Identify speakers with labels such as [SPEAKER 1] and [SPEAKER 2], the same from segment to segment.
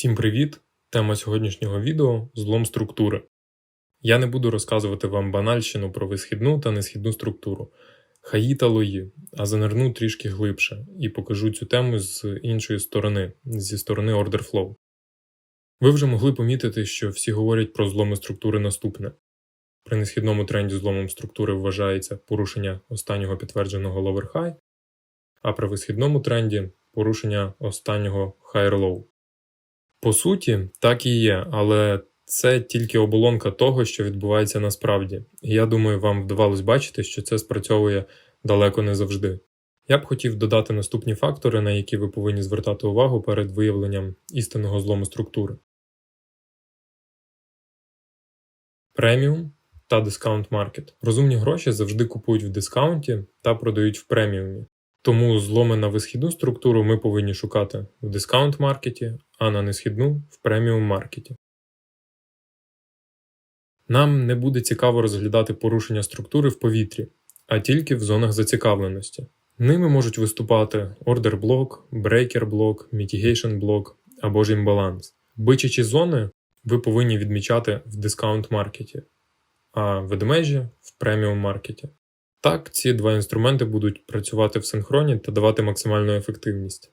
[SPEAKER 1] Всім привіт! Тема сьогоднішнього відео злом структури. Я не буду розказувати вам банальщину про висхідну та несхідну структуру, хаї та лої, а занирну трішки глибше і покажу цю тему з іншої сторони, зі сторони Order Flow. Ви вже могли помітити, що всі говорять про зломи структури наступне. При несхідному тренді зломом структури вважається порушення останнього підтвердженого lower high, а при висхідному тренді порушення останнього higher low. По суті, так і є, але це тільки оболонка того, що відбувається насправді. І я думаю, вам вдавалось бачити, що це спрацьовує далеко не завжди. Я б хотів додати наступні фактори, на які ви повинні звертати увагу перед виявленням істинного злому структури. Преміум та дискаунт маркет. Розумні гроші завжди купують в дискаунті та продають в преміумі. Тому зломи на висхідну структуру ми повинні шукати в дискаунт маркеті, а на несхідну в преміум маркеті. Нам не буде цікаво розглядати порушення структури в повітрі, а тільки в зонах зацікавленості. Ними можуть виступати ордер блок, брейкер блок, mitigation блок або ж імбаланс. Бичачі зони ви повинні відмічати в дискаунт маркеті, а ведмежі в преміум маркеті. Так, ці два інструменти будуть працювати в синхроні та давати максимальну ефективність.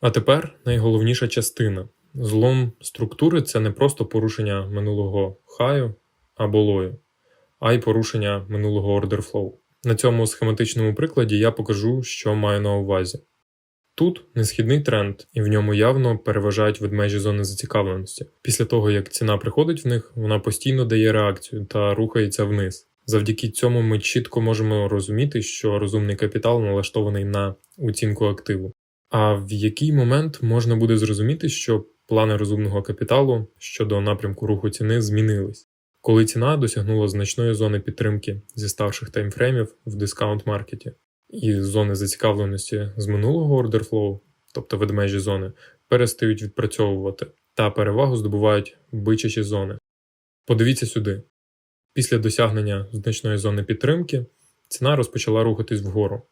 [SPEAKER 1] А тепер найголовніша частина. Злом структури це не просто порушення минулого хаю або лою, а й порушення минулого flow. На цьому схематичному прикладі я покажу, що маю на увазі. Тут несхідний тренд, і в ньому явно переважають ведмежі зони зацікавленості. Після того, як ціна приходить в них, вона постійно дає реакцію та рухається вниз. Завдяки цьому ми чітко можемо розуміти, що розумний капітал налаштований на оцінку активу. А в який момент можна буде зрозуміти, що плани розумного капіталу щодо напрямку руху ціни змінились, коли ціна досягнула значної зони підтримки зі старших таймфреймів в дискаунт маркеті і зони зацікавленості з минулого order flow, тобто ведмежі зони, перестають відпрацьовувати та перевагу здобувають бичачі зони. Подивіться сюди. Після досягнення значної зони підтримки ціна розпочала рухатись вгору.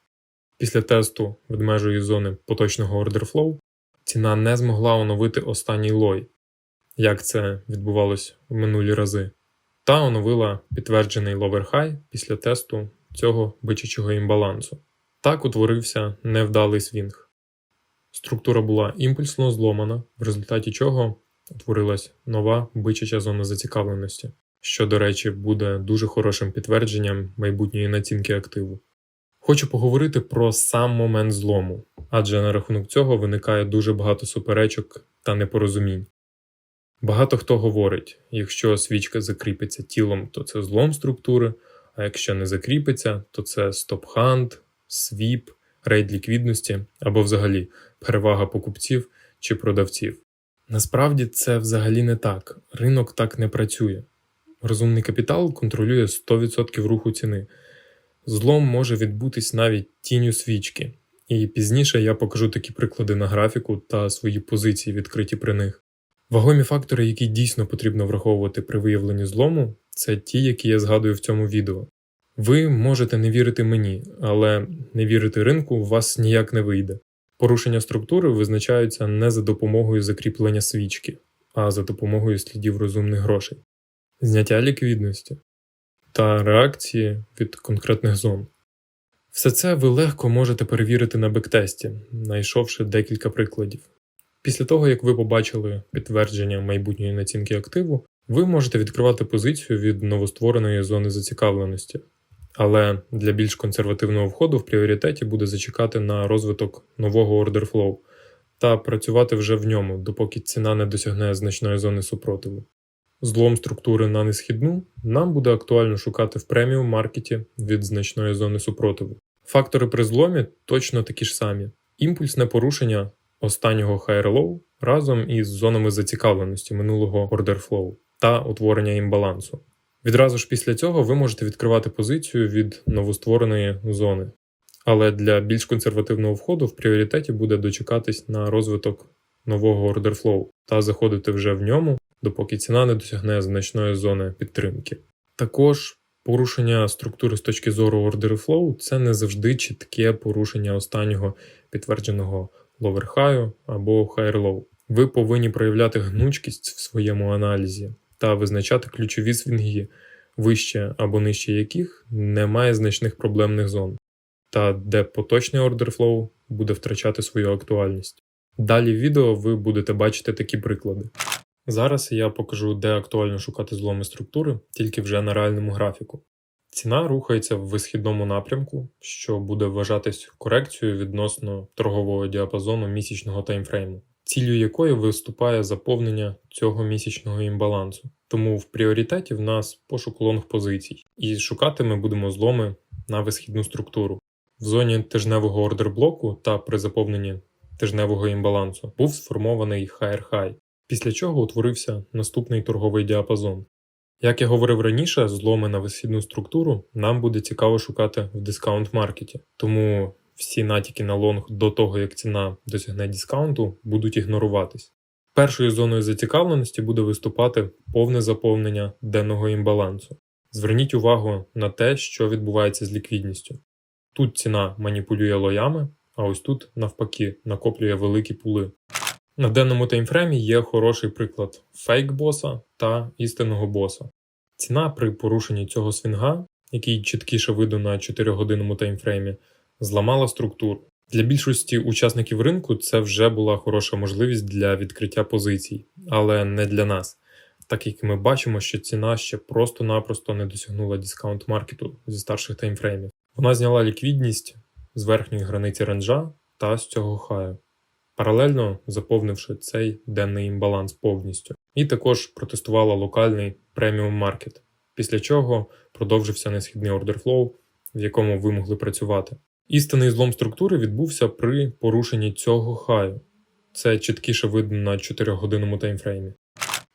[SPEAKER 1] Після тесту ведмежої зони поточного order flow ціна не змогла оновити останній лой, як це відбувалось в минулі рази, та оновила підтверджений high після тесту цього бичачого імбалансу. Так утворився невдалий свінг. Структура була імпульсно зломана, в результаті чого утворилась нова бичача зона зацікавленості, що, до речі, буде дуже хорошим підтвердженням майбутньої націнки активу. Хочу поговорити про сам момент злому, адже на рахунок цього виникає дуже багато суперечок та непорозумінь. Багато хто говорить, якщо свічка закріпиться тілом, то це злом структури, а якщо не закріпиться, то це стоп-хант, свіп, рейд ліквідності або взагалі перевага покупців чи продавців. Насправді це взагалі не так. Ринок так не працює. Розумний капітал контролює 100% руху ціни. Злом може відбутись навіть тінню свічки, і пізніше я покажу такі приклади на графіку та свої позиції відкриті при них. Вагомі фактори, які дійсно потрібно враховувати при виявленні злому, це ті, які я згадую в цьому відео. Ви можете не вірити мені, але не вірити ринку у вас ніяк не вийде. Порушення структури визначаються не за допомогою закріплення свічки, а за допомогою слідів розумних грошей, зняття ліквідності та реакції від конкретних зон. Все це ви легко можете перевірити на бектесті, знайшовши декілька прикладів. Після того, як ви побачили підтвердження майбутньої націнки активу, ви можете відкривати позицію від новоствореної зони зацікавленості. Але для більш консервативного входу в пріоритеті буде зачекати на розвиток нового order flow та працювати вже в ньому, допоки ціна не досягне значної зони супротиву. Злом структури на несхідну нам буде актуально шукати в преміум маркеті від значної зони супротиву. Фактори при зломі точно такі ж самі: імпульсне порушення останнього low разом із зонами зацікавленості минулого flow та утворення імбалансу. Відразу ж після цього ви можете відкривати позицію від новоствореної зони. Але для більш консервативного входу в пріоритеті буде дочекатись на розвиток нового order flow та заходити вже в ньому, допоки ціна не досягне значної зони підтримки. Також порушення структури з точки зору order flow це не завжди чітке порушення останнього підтвердженого high або low. Ви повинні проявляти гнучкість в своєму аналізі та визначати ключові свінги, вище або нижче яких немає значних проблемних зон, та де поточний order flow буде втрачати свою актуальність. Далі в відео ви будете бачити такі приклади. Зараз я покажу, де актуально шукати зломи структури, тільки вже на реальному графіку. Ціна рухається в висхідному напрямку, що буде вважатись корекцією відносно торгового діапазону місячного таймфрейму, ціллю якої виступає заповнення цього місячного імбалансу. Тому в пріоритеті в нас пошук лонг позицій, і шукати ми будемо зломи на висхідну структуру. В зоні тижневого ордерблоку та при заповненні тижневого імбалансу був сформований high, після чого утворився наступний торговий діапазон. Як я говорив раніше, зломи на висхідну структуру нам буде цікаво шукати в дискаунт-маркеті, тому всі натяки на лонг до того, як ціна досягне дискаунту, будуть ігноруватись. Першою зоною зацікавленості буде виступати повне заповнення денного імбалансу. Зверніть увагу на те, що відбувається з ліквідністю. Тут ціна маніпулює лоями, а ось тут, навпаки, накоплює великі пули. На денному таймфреймі є хороший приклад фейк-боса та істинного боса. Ціна при порушенні цього свінга, який чіткіше видно на 4-годинному таймфреймі, зламала структуру. Для більшості учасників ринку це вже була хороша можливість для відкриття позицій, але не для нас, так як ми бачимо, що ціна ще просто-напросто не досягнула дискаунт маркету зі старших таймфреймів. Вона зняла ліквідність з верхньої границі ренджа та з цього хаю паралельно заповнивши цей денний імбаланс повністю, і також протестувала локальний преміум маркет, після чого продовжився несхідний ордерфлоу, в якому ви могли працювати. Істинний злом структури відбувся при порушенні цього хаю. Це чіткіше видно на 4-годинному таймфреймі.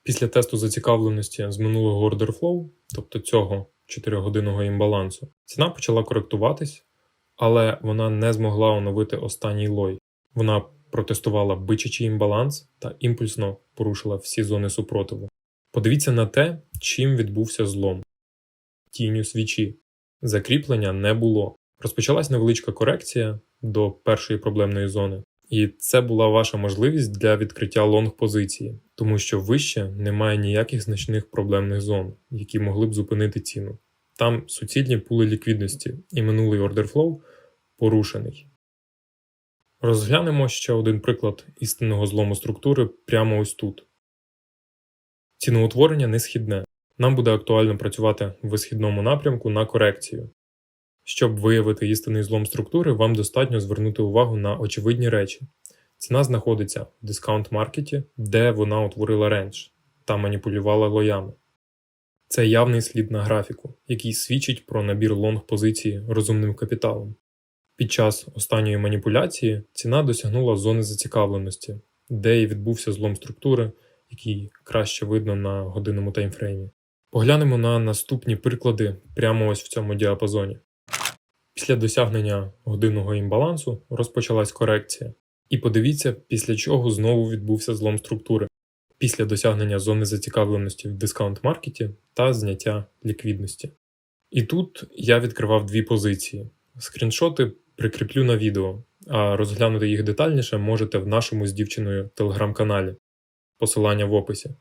[SPEAKER 1] Після тесту зацікавленості з минулого ордерфлоу, тобто цього 4-годинного імбалансу, ціна почала коректуватись, але вона не змогла оновити останній лой. Вона протестувала бичачий імбаланс та імпульсно порушила всі зони супротиву. Подивіться на те, чим відбувся злом. Тінню свічі. Закріплення не було. Розпочалась невеличка корекція до першої проблемної зони, і це була ваша можливість для відкриття лонг позиції, тому що вище немає ніяких значних проблемних зон, які могли б зупинити ціну. Там суцільні пули ліквідності, і минулий ордерфлоу порушений. Розглянемо ще один приклад істинного злому структури прямо ось тут. Ціноутворення не східне. Нам буде актуально працювати в висхідному напрямку на корекцію. Щоб виявити істинний злом структури, вам достатньо звернути увагу на очевидні речі. Ціна знаходиться в дискаунт-маркеті, де вона утворила рендж та маніпулювала лоями. Це явний слід на графіку, який свідчить про набір лонг позиції розумним капіталом. Під час останньої маніпуляції ціна досягнула зони зацікавленості, де і відбувся злом структури, який краще видно на годинному таймфреймі. Поглянемо на наступні приклади прямо ось в цьому діапазоні. Після досягнення годинного імбалансу розпочалась корекція. І подивіться, після чого знову відбувся злом структури, після досягнення зони зацікавленості в дискаунт-маркеті та зняття ліквідності. І тут я відкривав дві позиції. Скріншоти прикріплю на відео, а розглянути їх детальніше можете в нашому з дівчиною телеграм-каналі, посилання в описі.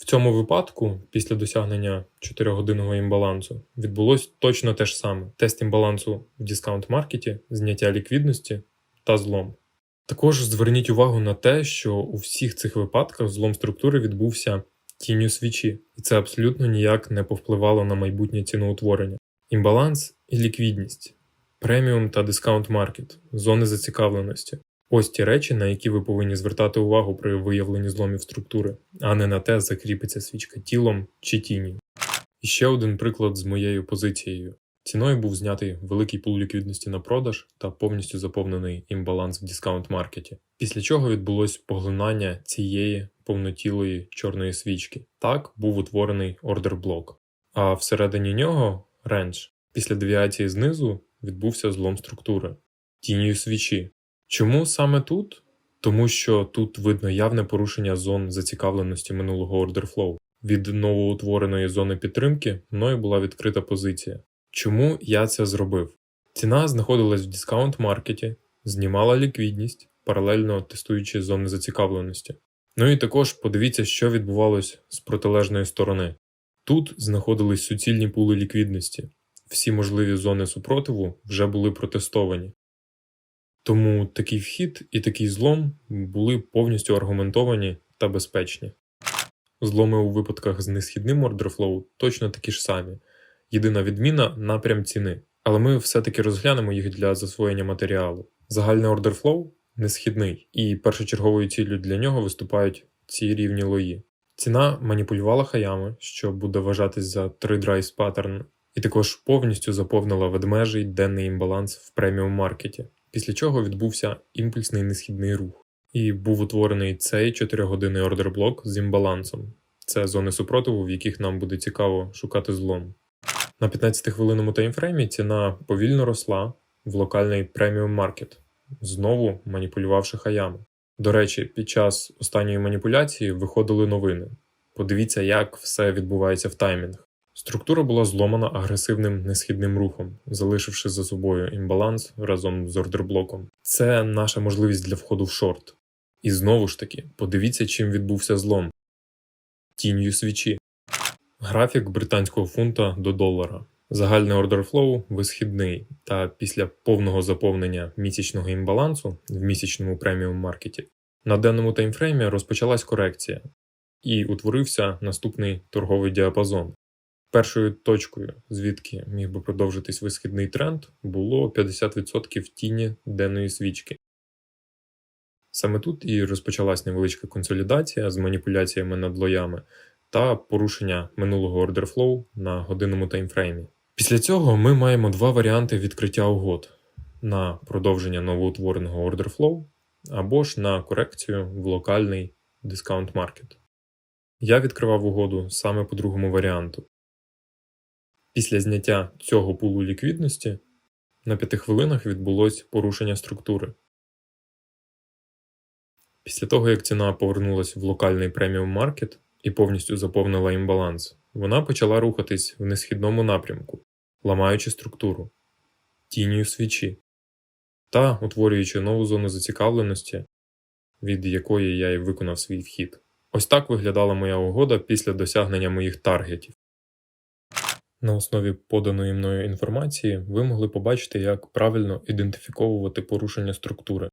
[SPEAKER 1] В цьому випадку, після досягнення 4-годинного імбалансу, відбулось точно те ж саме: тест імбалансу в дискаунт-маркеті, зняття ліквідності та злом. Також зверніть увагу на те, що у всіх цих випадках злом структури відбувся тінню свічі, і це абсолютно ніяк не повпливало на майбутнє ціноутворення. Імбаланс і ліквідність преміум та дискаунт маркет, зони зацікавленості. Ось ті речі, на які ви повинні звертати увагу при виявленні зломів структури, а не на те, закріпиться свічка тілом чи тіні. І ще один приклад з моєю позицією. Ціною був знятий великий пул ліквідності на продаж та повністю заповнений імбаланс в дискаунт маркеті, після чого відбулось поглинання цієї повнотілої чорної свічки. Так був утворений ордер блок. А всередині нього рендж. Після девіації знизу відбувся злом структури, тінію свічі. Чому саме тут? Тому що тут видно явне порушення зон зацікавленості минулого ордерфлоу. Від новоутвореної зони підтримки мною була відкрита позиція. Чому я це зробив? Ціна знаходилась в дискаунт маркеті, знімала ліквідність, паралельно тестуючи зони зацікавленості. Ну і також подивіться, що відбувалось з протилежної сторони. Тут знаходились суцільні пули ліквідності. Всі можливі зони супротиву вже були протестовані. Тому такий вхід і такий злом були повністю аргументовані та безпечні. Зломи у випадках з несхідним ордерфлоу точно такі ж самі. Єдина відміна напрям ціни. Але ми все-таки розглянемо їх для засвоєння матеріалу. Загальний ордерфлоу несхідний, і першочерговою ціллю для нього виступають ці рівні лої. Ціна маніпулювала хаями, що буде вважатись за 3 драйс паттерн, і також повністю заповнила ведмежий денний імбаланс в преміум маркеті, після чого відбувся імпульсний несхідний рух. І був утворений цей 4-годинний ордерблок з імбалансом. Це зони супротиву, в яких нам буде цікаво шукати злом. На 15-хвилинному таймфреймі ціна повільно росла в локальний преміум маркет, знову маніпулювавши хаями. До речі, під час останньої маніпуляції виходили новини. Подивіться, як все відбувається в таймінг. Структура була зломана агресивним несхідним рухом, залишивши за собою імбаланс разом з ордерблоком. Це наша можливість для входу в шорт. І знову ж таки, подивіться, чим відбувся злом. Тінню свічі. Графік британського фунта до долара. Загальний ордерфлоу висхідний, та після повного заповнення місячного імбалансу в місячному преміум маркеті на денному таймфреймі розпочалась корекція і утворився наступний торговий діапазон. Першою точкою, звідки міг би продовжитись висхідний тренд, було 50% тіні денної свічки. Саме тут і розпочалась невеличка консолідація з маніпуляціями над лоями та порушення минулого ордерфлоу на годинному таймфреймі. Після цього ми маємо два варіанти відкриття угод на продовження новоутвореного ордерфлоу або ж на корекцію в локальний дискаунт маркет. Я відкривав угоду саме по другому варіанту. Після зняття цього пулу ліквідності на 5 хвилинах відбулось порушення структури. Після того, як ціна повернулася в локальний преміум маркет і повністю заповнила імбаланс, вона почала рухатись в несхідному напрямку, ламаючи структуру, тінію свічі та утворюючи нову зону зацікавленості, від якої я й виконав свій вхід. Ось так виглядала моя угода після досягнення моїх таргетів. На основі поданої мною інформації ви могли побачити, як правильно ідентифіковувати порушення структури,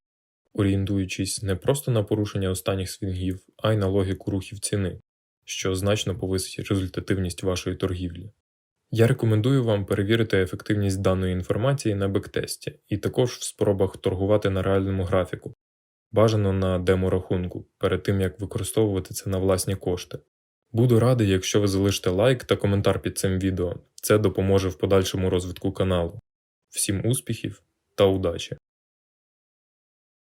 [SPEAKER 1] орієнтуючись не просто на порушення останніх свінгів, а й на логіку рухів ціни, що значно повисить результативність вашої торгівлі. Я рекомендую вам перевірити ефективність даної інформації на бектесті і також в спробах торгувати на реальному графіку, бажано на демо-рахунку, перед тим як використовувати це на власні кошти. Буду радий, якщо ви залишите лайк та коментар під цим відео. Це допоможе в подальшому розвитку каналу. Всім успіхів та удачі!